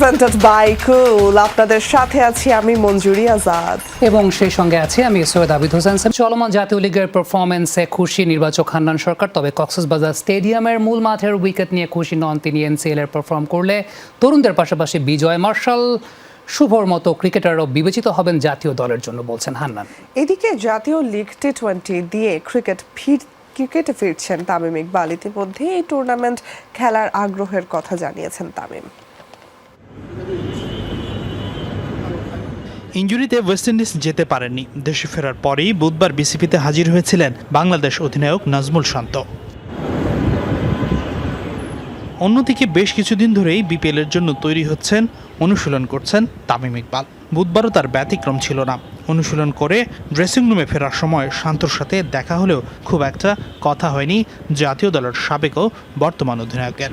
Presented by কুল আপনাদের সাথে আছি আমি মঞ্জুরি আজাদ। এবং সেই সঙ্গে আছে আমি সৈয়দ আবিদ হোসেন। চলমান জাতীয় লিগের পারফরমেন্সে খুশি নির্বাচক হান্নান সরকার তবে কক্সবাজার স্টেডিয়ামের মূল মাঠের উইকেট নিয়ে খুশি নন তিনি এনসিএল এর পারফর্ম করলে। তরুণদের পাশাপাশি বিজয় মার্শাল শুভর মতো ক্রিকেটারও বিবেচিত হবেন জাতীয় দলের জন্য বলছেন হান্নান। এদিকে জাতীয় লিগ টি টোয়েন্টি দিয়ে ক্রিকেট ফির ক্রিকেটে ফিরছেন তামিম ইকবাল। ইতিমধ্যে এই টুর্নামেন্ট খেলার আগ্রহের কথা জানিয়েছেন তামিম। ইঞ্জুরিতে ওয়েস্ট ইন্ডিজ যেতে পারেননি। দেশে ফেরার পরেই বুধবার বিসিপিতে হাজির হয়েছিলেন বাংলাদেশ অধিনায়ক নাজমুল শান্ত। অন্যদিকে বেশ কিছুদিন ধরেই বিপিএলের জন্য তৈরি হচ্ছেন, অনুশীলন করছেন তামিম ইকবাল। বুধবারও তার ব্যতিক্রম ছিল না। অনুশীলন করে ড্রেসিং রুমে ফেরার সময় শান্তর সাথে দেখা হলেও খুব একটা কথা হয়নি জাতীয় দলের সাবেক ও বর্তমান অধিনায়কের।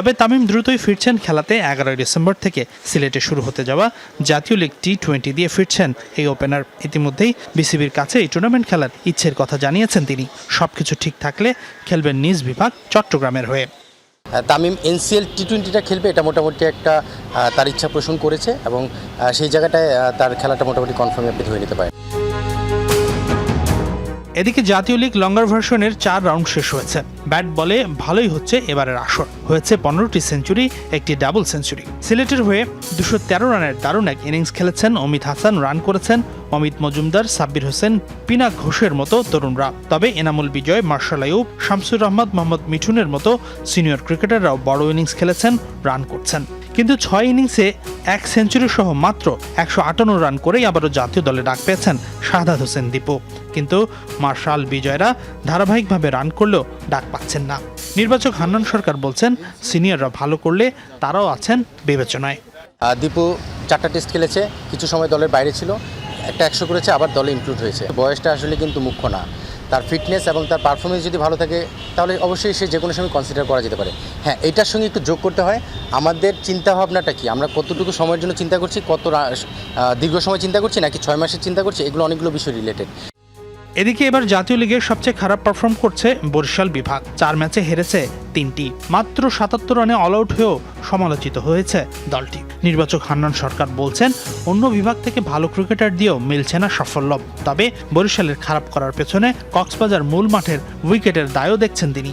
তবে তামিম দ্রুতই ফিরছেন খেলাতে এগারোই ডিসেম্বর থেকে সিলেটে শুরু হতে যাওয়া জাতীয় লিগ টি টোয়েন্টি দিয়ে ফিরছেন এই ওপেনার। ইতিমধ্যেই বিসিবির কাছে এই টুর্নামেন্ট খেলার ইচ্ছের কথা জানিয়েছেন তিনি। সবকিছু ঠিক থাকলে খেলবেন নিজ বিভাগ চট্টগ্রামের হয়ে। তামিম এনসিএল টি টোয়েন্টিটা খেলবে, এটা মোটামুটি একটা তার ইচ্ছা পোষণ করেছে এবং সেই জায়গাটায় তার খেলাটা মোটামুটি কনফার্ম আপনি ধরে নিতে পারে এদিকে জাতীয় লিগ লঙ্গার ভার্সনের চার রাউন্ড শেষ হয়েছে। ব্যাট বলে ভালোই হচ্ছে এবারের আসর। হয়েছে পনেরোটি সেঞ্চুরি একটি ডাবল সেঞ্চুরি সিলেটের হয়ে দুশো তেরো রানের দারুণ এক ইনিংস খেলেছেন অমিত হাসান রান করেছেন অমিত মজুমদার, সাব্বির হোসেন পিনাক ঘোষের মতো তরুণরা। তবে এনামুল বিজয়, মার্শাল আয়ুব শামসুর রহমদ মোহাম্মদ মিঠুনের মতো সিনিয়র ক্রিকেটাররাও বড় ইনিংস খেলেছেন রান করছেন। কিন্তু ছয় ইনিংসে এক সেঞ্চুরি সহ মাত্র একশো আটান্ন রান করেই আবারও জাতীয় দলে ডাক পেয়েছেন শাহাদাত হোসেন দীপু। কিন্তু মার্শাল বিজয়রা ধারাবাহিকভাবে রান করলেও ডাক পাচ্ছেন না। নির্বাচক হান্নান সরকার বলছেন, সিনিয়ররা ভালো করলে তারাও আছেন বিবেচনায়। দীপু চারটা টেস্ট খেলেছে, কিছু সময় দলের বাইরে ছিল, একটা একশো করেছে, আবার দলে ইনক্লুড হয়েছে। বয়সটা আসলে কিন্তু মুখ্য না। তার ফিটনেস এবং তার পারফরমেন্স যদি ভালো থাকে, তাহলে অবশ্যই সে যে কোনো সময় কনসিডার করা যেতে পারে। হ্যাঁ এটার সঙ্গে একটু যোগ করতে হয়। আমাদের চিন্তাভাবনাটা কি? আমরা কতটুকু সময়ের জন্য চিন্তা করছি, কত দীর্ঘ সময় চিন্তা করছি, নাকি ছয় মাসের চিন্তা করছি? এগুলো অনেকগুলো বিষয় রিলেটেড এদিকে এবার জাতীয় লিগের সবচেয়ে খারাপ পারফর্ম করছে বরিশাল বিভাগ। চার ম্যাচে হেরেছে তিনটি। মাত্র সাতাত্তর রানে অল আউট হয়েও সমালোচিত হয়েছে দলটি। নির্বাচক হান্নান সরকার বলছেন, অন্য বিভাগ থেকে ভালো ক্রিকেটার দিয়েও মিলছে না সাফল্য। তবে বরিশালের খারাপ করার পেছনে কক্সবাজার মূল মাঠের উইকেটের দায়ও দেখছেন তিনি।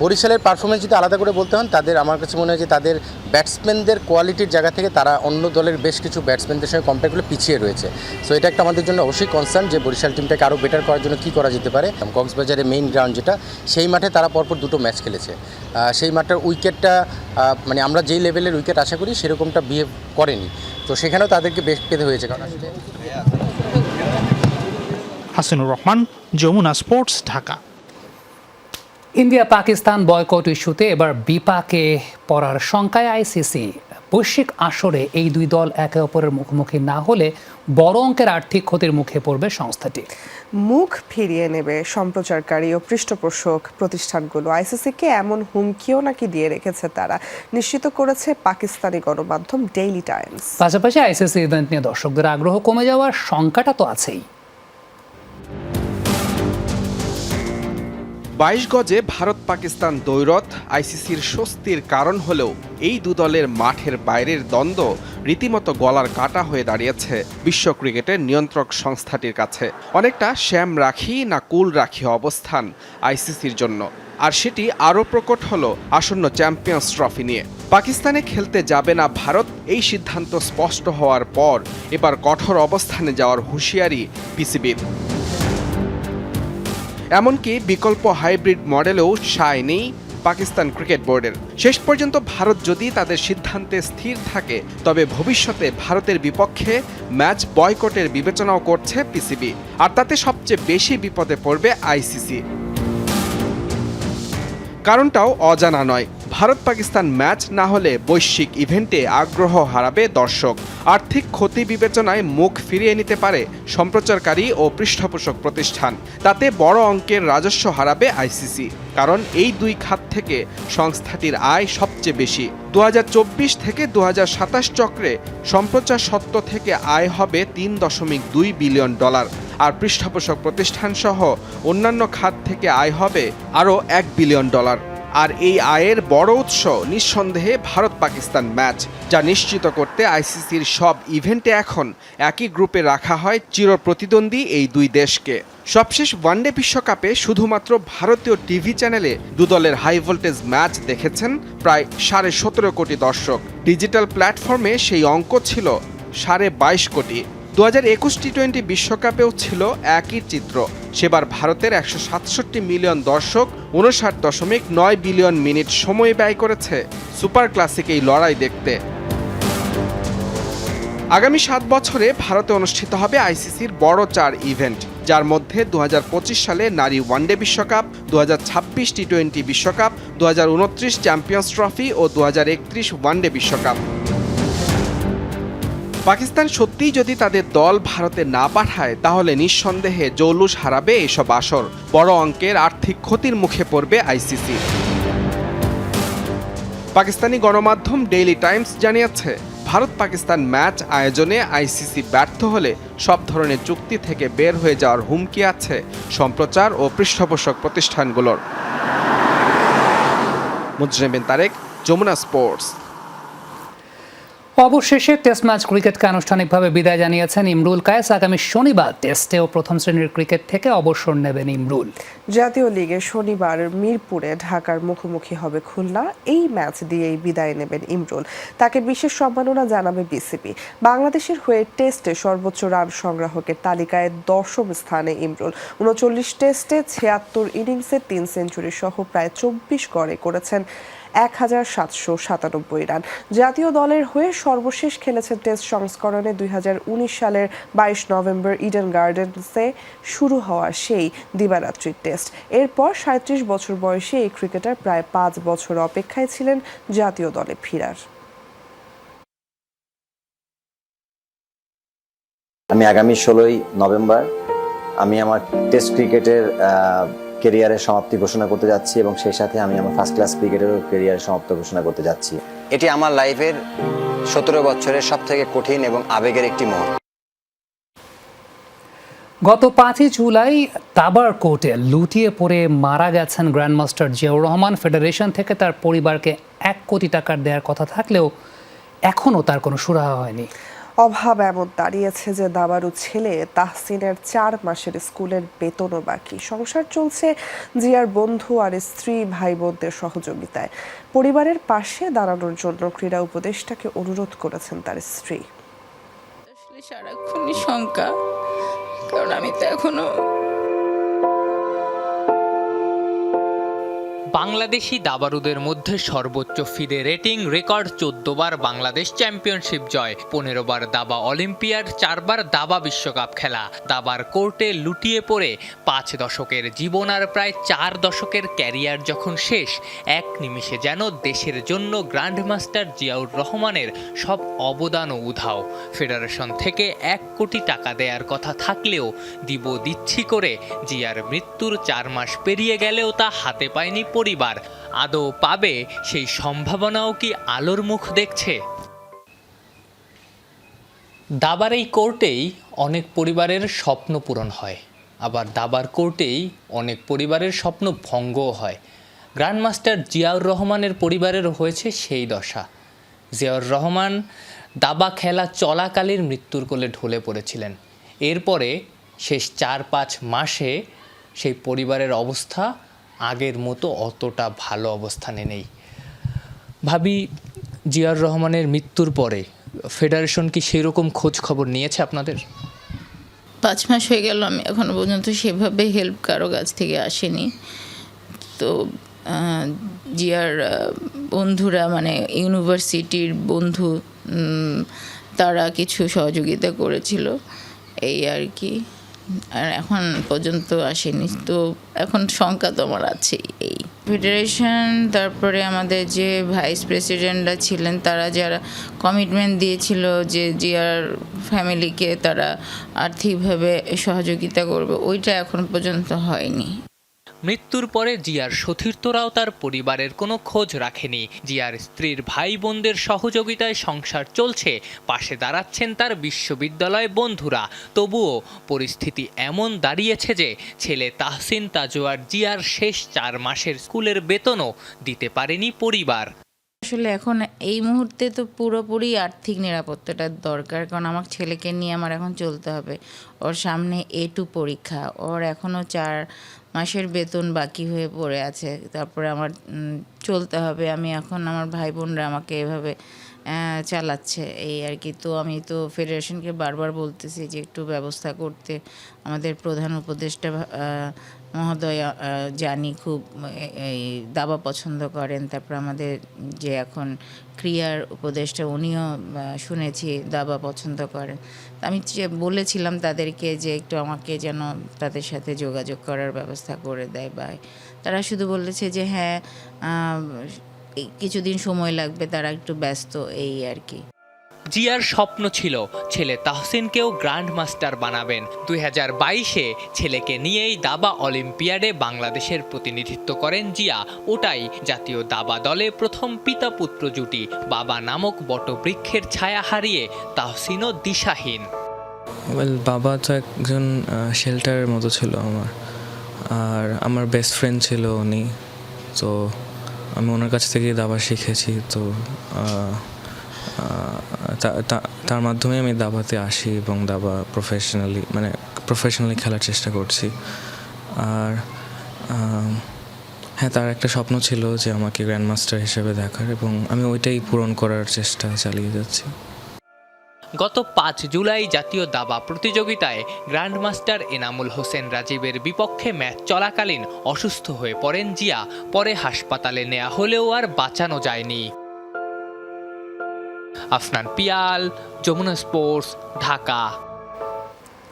বরিশালের পারফরমেন্স যদি আলাদা করে বলতে হন, তাদের আমার কাছে মনে হয় যে তাদের ব্যাটসম্যানদের কোয়ালিটির জায়গা থেকে তারা অন্য দলের বেশ কিছু ব্যাটসম্যানদের সঙ্গে কম্পেয়ার করলে পিছিয়ে রয়েছে। সো এটা একটা আমাদের জন্য অবশ্যই কনসার্ন যে বরিশাল টিমটাকে আরও বেটার করার জন্য কী করা যেতে পারে। কক্সবাজারের মেইন গ্রাউন্ড যেটা, সেই মাঠে তারা পরপর দুটো ম্যাচ খেলেছে। সেই মাঠটার উইকেটটা মানে আমরা যেই লেভেলের উইকেট আশা করি সেরকমটা বিহেভ করেনি। তো সেখানেও তাদেরকে বেশ পেতে হয়েছে। কারণ আসলে Hasinur Rahman, Jamuna sports Dhaka. India Pakistan boycott ইস্যুতে এবার বিপাকে পড়ার শঙ্কায় আইসিসি। বৈশ্বিক আসরে এই দুই দল একে অপরের মুখোমুখি না হলে বড় অঙ্কের আর্থিক ক্ষতির মুখে পড়বে সংস্থাটি। মুখ ফিরিয়ে নেবে সম্প্রচারকারী ও পৃষ্ঠপোষক প্রতিষ্ঠানগুলো। আইসিসিকে এমন হুমকিও নাকি দিয়ে রেখেছে তারা নিশ্চিত করেছে পাকিস্তানি গণমাধ্যম ডেইলি টাইমস। পাশাপাশি আইসিসি ইভেন্ট নিয়ে দর্শকদের আগ্রহ কমে যাওয়ার শঙ্কাটা তো আছেই। বাইশ গজে ভারত পাকিস্তান দৈরথ, আইসিসির স্বস্তির কারণ হলেও এই দু দলের মাঠের বাইরের দ্বন্দ্ব রীতিমতো গলার কাটা হয়ে দাঁড়িয়েছে বিশ্ব ক্রিকেটের নিয়ন্ত্রক সংস্থাটির কাছে। অনেকটা শ্যাম রাখি না কুল রাখি অবস্থান আইসিসির জন্য। আর সেটি আরও প্রকট হল আসন্ন চ্যাম্পিয়ন্স ট্রফি নিয়ে। পাকিস্তানে খেলতে যাবে না ভারত, এই সিদ্ধান্ত স্পষ্ট হওয়ার পর এবার কঠোর অবস্থানে যাওয়ার হুঁশিয়ারি পিসিবির এমনকি বিকল্প হাইব্রিড মডেলেও সায় নেই পাকিস্তান ক্রিকেট বোর্ডের। শেষ পর্যন্ত ভারত যদি তাদের সিদ্ধান্তে স্থির থাকে, তবে ভবিষ্যতে ভারতের বিপক্ষে ম্যাচ বয়কটের বিবেচনাও করছে পিসিবি। আর তাতে সবচেয়ে বেশি বিপদে পড়বে আইসিসি। কারণটাও অজানা নয়। ভারত পাকিস্তান ম্যাচ না হলে বৈশ্বিক ইভেন্টে আগ্রহ হারাবে দর্শক। আর্থিক ক্ষতি বিবেচনায় মুখ ফিরিয়ে নিতে পারে সম্প্রচারকারী ও পৃষ্ঠপোষক প্রতিষ্ঠান। তাতে বড় অঙ্কের রাজস্ব হারাবে আইসিসি। কারণ এই দুই খাত থেকে সংস্থাটির আয় সবচেয়ে বেশি। দু হাজার চব্বিশ থেকে দু হাজার সাতাশ চক্রে সম্প্রচার সত্ত্ব থেকে আয় হবে তিন দশমিক দুই বিলিয়ন ডলার। আর পৃষ্ঠপোষক প্রতিষ্ঠানসহ অন্যান্য খাত থেকে আয় হবে আরও এক বিলিয়ন ডলার। আর এই আয়ের বড় উৎস নিঃসন্দেহে ভারত পাকিস্তান ম্যাচ, যা নিশ্চিত করতে আইসিসির সব ইভেন্টে এখন একই গ্রুপে রাখা হয় চিরপ্রতিদ্বন্দ্বী এই দুই দেশকে। সবশেষ ওয়ানডে বিশ্বকাপে শুধুমাত্র ভারতীয় টিভি চ্যানেলে দুদলের হাই ভোল্টেজ ম্যাচ দেখেছেন প্রায় সাড়ে সতেরো কোটি দর্শক। ডিজিটাল প্ল্যাটফর্মে সেই অঙ্ক ছিল সাড়ে বাইশ কোটি। দু হাজার একুশ টি টোয়েন্টি বিশ্বকাপেও ছিল একই চিত্র। সেবার ভারতের একশো সাতষট্টি মিলিয়ন দর্শক উনষাট দশমিক নয় বিলিয়ন মিনিট সময় ব্যয় করেছে সুপার ক্লাসিক এই লড়াই দেখতে। আগামী সাত বছরে ভারতে অনুষ্ঠিত হবে আইসিসির বড় চার ইভেন্ট, যার মধ্যে দু হাজার পঁচিশ সালে নারী ওয়ানডে বিশ্বকাপ দু টি টোয়েন্টি বিশ্বকাপ দু হাজার উনত্রিশ চ্যাম্পিয়ন্স ট্রফি ও দু হাজার একত্রিশ ওয়ানডে বিশ্বকাপ। পাকিস্তান সত্যিই যদি তাদের দল ভারতে না পাঠায়, তাহলে নিঃসন্দেহে জৌলুস হারাবে এসব আসর। বড় অঙ্কের আর্থিক ক্ষতির মুখে পড়বে আইসিসি। পাকিস্তানি গণমাধ্যম ডেইলি টাইমস জানিয়েছে, ভারত পাকিস্তান ম্যাচ আয়োজনে আইসিসি ব্যর্থ হলে সব ধরনের চুক্তি থেকে বের হয়ে যাওয়ার হুমকি আছে সম্প্রচার ও পৃষ্ঠপোষক প্রতিষ্ঠানগুলোর। মুজরিম বিন তারেক, যমুনা স্পোর্টস। অবশেষে টেস্ট ম্যাচ ক্রিকেটকে আনুষ্ঠানিকভাবে বিদায় জানিয়েছেন ইমরুল কায়েস। আগামী শনিবার টেস্টে ও প্রথম শ্রেণির ক্রিকেট থেকে অবসর নেবেন ইমরুল। জাতীয় লিগে শনিবার মিরপুরে ঢাকার মুখোমুখি হবে খুলনা। এই ম্যাচ দিয়েই বিদায় নেবেন ইমরুল। তাকে বিশেষ সম্মাননা জানাবে বিসিবি। বাংলাদেশের হয়ে টেস্টে সর্বোচ্চ রান সংগ্রাহকের তালিকায় দশম স্থানে ইমরুল। উনচল্লিশ টেস্টে ছিয়াত্তর ইনিংসে তিন সেঞ্চুরি সহ প্রায় চব্বিশ গড়ে করেছেন এক হাজার সাতশো সাতানব্বই রান। জাতীয় দলের হয়ে সর্বশেষ খেলেছেন টেস্ট সংস্করণে দুই হাজার উনিশ সালের বাইশ নভেম্বর ইডেন গার্ডেন্সে শুরু হওয়া সেই দিবারাত্রির টেস্ট। এরপর সাঁত্রিশ বছর বয়সে এই ক্রিকেটার প্রায় পাঁচ বছর অপেক্ষায় ছিলেন জাতীয় দলে ফিরার। আমি আগামী ষোলোই নভেম্বর আমি আমার টেস্ট ক্রিকেটের কেরিয়ারের সমাপ্তি ঘোষণা করতে যাচ্ছি এবং সেই সাথে আমি আমার ফার্স্ট ক্লাস ক্রিকেটেরও কেরিয়ারের সমাপ্ত ঘোষণা করতে যাচ্ছি। এটি আমার লাইফের সতেরো বছরের সব থেকে কঠিন এবং আবেগের একটি মুহূর্ত। গত পাঁচই জুলাই তাবার কোর্টে লুটিয়ে পড়ে মারা গেছেন গ্র্যান্ডমাস্টার জিয়াউর রহমান। ফেডারেশন থেকে তার পরিবারকে এক কোটি টাকার দেওয়ার কথা থাকলেও এখনও তার কোনো সুরাহা হয়নি। অভাব এমন দাঁড়িয়েছে যে দাবারু ছেলে তাহসিনের চার মাসের স্কুলের বেতনও বাকি। সংসার চলছে জিয়ার বন্ধু আর স্ত্রী ভাই বোনদের সহযোগিতায়। পরিবারের পাশে দাঁড়ানোর জন্য ক্রীড়া উপদেষ্টাকে অনুরোধ করেছেন তার স্ত্রী। সারাক্ষণই শঙ্কা, কারণ আমি তো এখনও বাংলাদেশি দাবারুদের মধ্যে সর্বোচ্চ ফিদে রেটিং রেকর্ড চোদ্দ বার বাংলাদেশ চ্যাম্পিয়নশিপ জয় পনেরো বার দাবা অলিম্পিয়াড চারবার দাবা বিশ্বকাপ খেলা। দাবার কোর্টে লুটিয়ে পড়ে পাঁচ দশকের জীবন আর প্রায় চার দশকের ক্যারিয়ার যখন শেষ, এক নিমিষে যেন দেশের জন্য গ্র্যান্ডমাস্টার জিয়াউর রহমানের সব অবদানও উধাও। ফেডারেশন থেকে এক কোটি টাকা দেওয়ার কথা থাকলেও দিব দিচ্ছি করে জিয়ার মৃত্যুর চার মাস পেরিয়ে গেলেও তা হাতে পায়নি পরিবার। আদৌ পাবে সেই সম্ভাবনাও কি আলোর মুখ দেখছে? দাবার এই কোর্টেই অনেক পরিবারের স্বপ্ন পূরণ হয়। আবার দাবার কোর্টেই অনেক পরিবারের স্বপ্ন ভঙ্গও হয়। গ্র্যান্ডমাস্টার জিয়াউর রহমানের পরিবারেরও হয়েছে সেই দশা। জিয়াউর রহমান দাবা খেলা চলাকালীন মৃত্যুর কোলে ঢলে পড়েছিলেন। এরপরে শেষ চার পাঁচ মাসে সেই পরিবারের অবস্থা আগের মতো অতটা ভালো অবস্থানে নেই। ভাবি, জিয়াউর রহমানের মৃত্যুর পরে ফেডারেশন কি সেই রকম খোঁজ খবর নিয়েছে আপনাদের? পাঁচ মাস হয়ে গেল, আমি এখনও পর্যন্ত সেভাবে হেল্প কারও কাছ থেকে আসেনি। তো জিয়ার বন্ধুরা মানে ইউনিভার্সিটির বন্ধু তারা কিছু সহযোগিতা করেছিল, এই আর কি। আর এখন পর্যন্ত আসেনি। তো এখন শঙ্কা তো আমার আছে এই। ফেডারেশন তারপরে আমাদের যে ভাইস প্রেসিডেন্টরা ছিলেন, তারা যারা কমিটমেন্ট দিয়েছিল যে জিয়ার ফ্যামিলিকে তারা আর্থিকভাবে সহযোগিতা করবে, ওইটা এখন পর্যন্ত হয়নি। মৃত্যুর পরে জিয়ার সতীর্থরাও তার পরিবারের কোনো খোঁজ রাখেনি। জিয়ার স্ত্রীর ভাই বোনদের সহযোগিতায় সংসার চলছে, পাশে দাঁড়াচ্ছেন তার বিশ্ববিদ্যালয় বন্ধুরা। তবুও পরিস্থিতি এমন দাঁড়িয়েছে যে ছেলে তাহসিন তাজোয়ার জিয়ার শেষ চার মাসের স্কুলের বেতনও দিতে পারেনি পরিবার। আসলে এখন এই মুহূর্তে তো পুরোপুরি আর্থিক নিরাপত্তাটার দরকার। কারণ আমার ছেলেকে নিয়ে আমার এখন চলতে হবে। ওর সামনে এ টু পরীক্ষা। ওর এখনও চার মাসের বেতন বাকি হয়ে পড়ে আছে। তারপরে আমার চলতে হবে। আমি এখন আমার ভাই বোনরা আমাকে এভাবে চালাচ্ছে। এই আর কি। তো আমি তো ফেডারেশনকে বারবার বলতেছি যে, একটু ব্যবস্থা করতে। আমাদের প্রধান উপদেষ্টা মহোদয় জানি খুব এই দাবা পছন্দ করেন। তারপর আমাদের যে এখন ক্রিয়ার উপদেষ্টা, উনিও শুনেছি দাবা পছন্দ করেন। আমি যে- বলেছিলাম তাদেরকে যে একটু আমাকে যেন তাদের সাথে যোগাযোগ করার ব্যবস্থা করে দেয় বা, তারা শুধু বলেছে যে হ্যাঁ কিছুদিন সময় লাগবে, তারা একটু ব্যস্ত, এই আর কি। জিয়ার স্বপ্ন ছিল ছেলে তাহসিনকেও গ্র্যান্ড মাস্টার বানাবেন। দুই হাজার বাইশে ছেলেকে নিয়েই দাবা অলিম্পিয়াডে বাংলাদেশের প্রতিনিধিত্ব করেন জিয়া। ওটাই জাতীয় দাবা দলে প্রথম পিতা পুত্র জুটি। বাবা নামক বটবৃক্ষের ছায়া হারিয়ে তাহসিনও দিশাহীন। ওয়েল বাবা তো একজন শেল্টারের মতো ছিল আমার। আর আমার বেস্ট ফ্রেন্ড ছিল উনি। তো আমি ওনার কাছ থেকেই দাবা শিখেছি। তা- তার মাধ্যমে আমি দাবাতে আসি এবং দাবা প্রফেশনালি মানে প্রফেশনালি খেলার চেষ্টা করছি। আর হ্যাঁ তার একটা স্বপ্ন ছিল যে আমাকে গ্র্যান্ড মাস্টার হিসেবে দেখার এবং আমি ওইটাই পূরণ করার চেষ্টা চালিয়ে যাচ্ছি। গত পাঁচ জুলাই জাতীয় দাবা প্রতিযোগিতায় গ্র্যান্ডমাস্টার এনামুল হোসেন রাজীবের বিপক্ষে ম্যাচ চলাকালীন অসুস্থ হয়ে পড়েন জিয়া, পরে হাসপাতালে নেওয়া হলেও আর বাঁচানো যায়নি। আফনান পিয়াল যমুনা স্পোর্টস ঢাকা।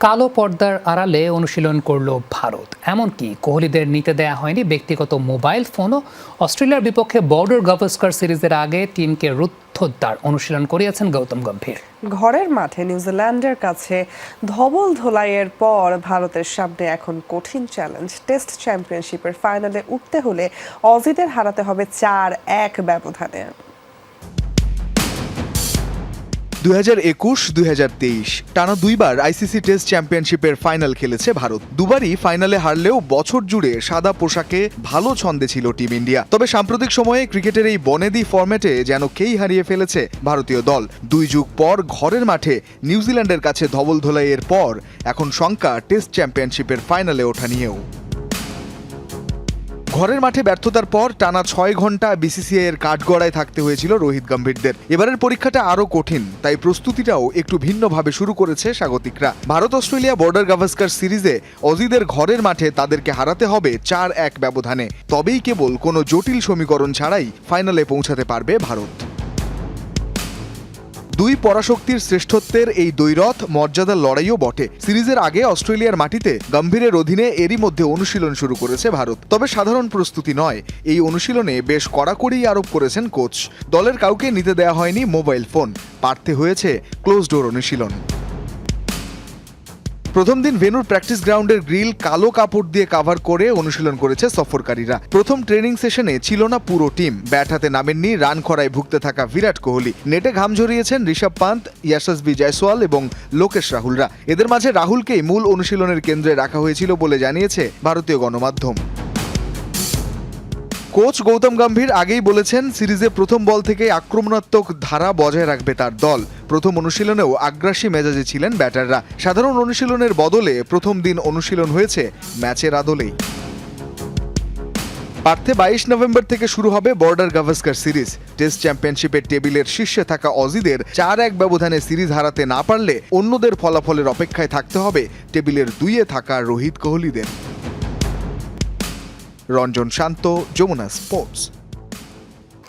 কালো পর্দার আড়ালে অনুশীলন করল ভারত। এমনকি কোহলিদের নিতে দেয়া হয়নি ব্যক্তিগত মোবাইল ফোনও। অস্ট্রেলিয়ার বিপক্ষে বর্ডার গাভাস্কার সিরিজের আগে টিমকে রুদ্ধদ্বার অনুশীলন করিয়েছেন গৌতম গম্ভীর। ঘরের মাঠে নিউজিল্যান্ডের কাছে ধবল ধোলাইয়ের পর ভারতের সামনে এখন কঠিন চ্যালেঞ্জ। টেস্ট চ্যাম্পিয়নশিপের ফাইনালে উঠতে হলে অজিদের হারাতে হবে চার এক ব্যবধানে। দুই হাজার একুশ, দুই হাজার তেইশ। টানা দুইবার আইসিসি টেস্ট চ্যাম্পিয়নশিপের ফাইনাল খেলেছে ভারত। দুবারই ফাইনালে হারলেও বছর জুড়ে সাদা পোশাকে ভালো ছন্দে ছিল টিম ইন্ডিয়া। তবে সাম্প্রতিক সময়ে ক্রিকেটের এই বনেদি ফরম্যাটে যেন কেই হারিয়ে ফেলেছে ভারতীয় দল। দুই যুগ পর ঘরের মাঠে নিউজিল্যান্ডের কাছে ধবল ধোলাইয়ের পর এখন শঙ্কা টেস্ট চ্যাম্পিয়নশিপের ফাইনালে ওঠা নিয়েও। ঘরের মাঠে ব্যর্থতার পর টানা ছয় ঘণ্টা বিসিসিআই এর কাঠগড়ায় থাকতে হয়েছিল রোহিত গম্ভীরদের। এবারের পরীক্ষাটা আরও কঠিন, তাই প্রস্তুতিটাও একটু ভিন্নভাবে শুরু করেছে স্বাগতিকরা। ভারত অস্ট্রেলিয়া বর্ডার গাভাস্কার সিরিজে অজিদের ঘরের মাঠে তাদেরকে হারাতে হবে চার এক ব্যবধানে। তবেই কেবল কোনো জটিল সমীকরণ ছাড়াই ফাইনালে পৌঁছাতে পারবে ভারত। দুই পরাশক্তির শ্রেষ্ঠত্বের এই দৈরথ মর্যাদার লড়াইও বটে। সিরিজের আগে অস্ট্রেলিয়ার মাটিতে গম্ভীরের অধীনে এরই মধ্যে অনুশীলন শুরু করেছে ভারত। তবে সাধারণ প্রস্তুতি নয়, এই অনুশীলনে বেশ কড়াকড়ি আরোপ করেছেন কোচ। দলের কাউকে নিতে দেয়া হয়নি মোবাইল ফোন, পারতে হয়েছে ক্লোজ ডোর অনুশীলন। প্রথম দিন ভেনুর প্র্যাকটিস গ্রাউন্ডের গ্রিল কালো কাপড় দিয়ে কাভার করে অনুশীলন করেছে সফরকারীরা। প্রথম ট্রেনিং সেশনে ছিল না পুরো টিম ব্যাট হাতে নামেননি রান খরায় ভুগতে থাকা বিরাট কোহলি। নেটে ঘাম ঝরিয়েছেন ঋষভ পান্ত ইয়াশাসবি জয়সওয়াল এবং লোকেশ রাহুলরা। এদের মাঝে রাহুলকেই মূল অনুশীলনের কেন্দ্রে রাখা হয়েছিল বলে জানিয়েছে ভারতীয় গণমাধ্যম। কোচ গৌতম গম্ভীর আগেই বলেছেন, সিরিজে প্রথম বল থেকে আক্রমণাত্মক ধারা বজায় রাখবে তার দল। প্রথম অনুশীলনেও আগ্রাসী মেজাজে ছিলেন ব্যাটাররা। সাধারণ অনুশীলনের বদলে প্রথম দিন অনুশীলন হয়েছে ম্যাচের আদলেই। পার্থে বাইশ নভেম্বর থেকে শুরু হবে বর্ডার গাভাস্কার সিরিজ। টেস্ট চ্যাম্পিয়নশিপের টেবিলের শীর্ষে থাকা অজিদের চার এক ব্যবধানে সিরিজ হারাতে না পারলে অন্যদের ফলাফলের অপেক্ষায় থাকতে হবে। টেবিলের দুইয়ে থাকা রোহিত কোহলিদের। রঞ্জন শান্ত যমুনা স্পোর্টস।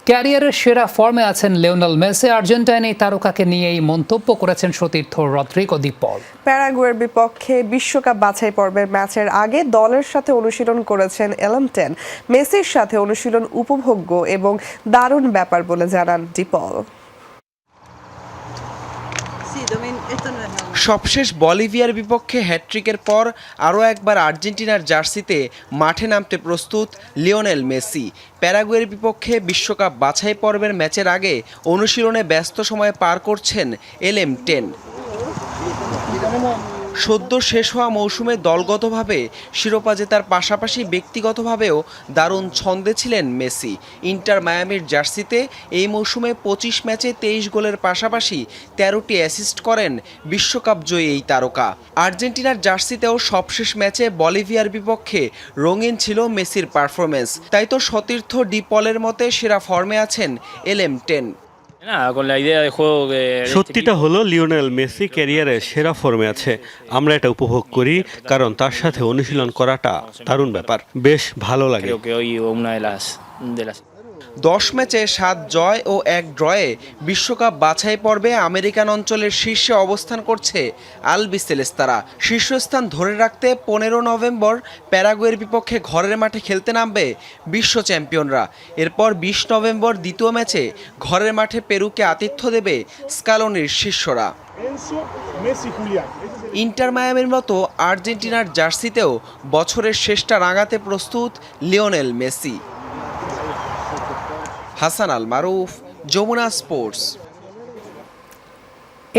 ক্যারিয়ারের সেরা ফর্মে আছেন লিওনাল মেসি। আর্জেন্টাইন এই তারকাকে নিয়েই মন্তব্য করেছেন সতীর্থ রদ্রিগো দীপল প্যারাগুয়ের বিপক্ষে বিশ্বকাপ বাছাই পর্বের ম্যাচের আগে দলের সাথে অনুশীলন করেছেন এলমটেন মেসির সাথে অনুশীলন উপভোগ্য এবং দারুণ ব্যাপার বলে জানান ডিপল সবশেষ বলিভিয়ার বিপক্ষে হ্যাট্রিকের পর আরও একবার আর্জেন্টিনার জার্সিতে মাঠে নামতে প্রস্তুত লিওনেল মেসি। প্যারাগুয়ের বিপক্ষে বিশ্বকাপ বাছাই পর্বের ম্যাচের আগে অনুশীলনে ব্যস্ত সময় পার করছেন এলএম টেন। সদ্য শেষ হওয়া মৌসুমে দলগতভাবে শিরোপা জেতার পাশাপাশি ব্যক্তিগতভাবেও দারুণ ছন্দে ছিলেন মেসি। ইন্টার মায়ামির জার্সিতে এই মৌসুমে পঁচিশ ম্যাচে তেইশ গোলের পাশাপাশি তেরোটি অ্যাসিস্ট করেন বিশ্বকাপ জয়ী এই তারকা। আর্জেন্টিনার জার্সিতেও সবশেষ ম্যাচে বলিভিয়ার বিপক্ষে রঙিন ছিল মেসির পারফরমেন্স তাই তো সতীর্থ ডিপলের মতে সেরা ফর্মে আছেন এলএম টেন। সত্যিটা হলো লিওনেল মেসি ক্যারিয়ারের সেরা ফর্মে আছে। আমরা এটা উপভোগ করি কারণ তার সাথে অনুশীলন করাটা দারুণ ব্যাপার। বেশ ভালো লাগে। দশ ম্যাচে সাত জয় ও এক ড্রয়ে বিশ্বকাপ বাছাই পর্বে আমেরিকান অঞ্চলের শীর্ষে অবস্থান করছে আলবি সেলেস্তারা শীর্ষস্থান ধরে রাখতে পনেরো নভেম্বর প্যারাগুয়ের বিপক্ষে ঘরের মাঠে খেলতে নামবে বিশ্ব চ্যাম্পিয়নরা। এরপর বিশ নভেম্বর দ্বিতীয় ম্যাচে ঘরের মাঠে পেরুকে আতিথ্য দেবে স্কালনির শিষ্যরা ইন্টার মায়ামির মতো আর্জেন্টিনার জার্সিতেও বছরের শেষটা রাঙাতে প্রস্তুত Lionel Messi. Hasan Al Maruf Jamuna sports.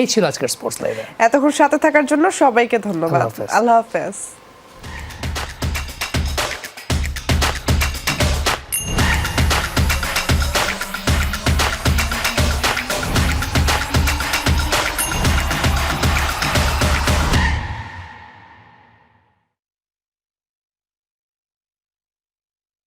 এই ছিল আজকের স্পোর্টস লাইভে। এতক্ষণ সাথে থাকার জন্য সবাইকে ধন্যবাদ। আল্লাহ হাফেজ। আল্লাহ হাফেজ।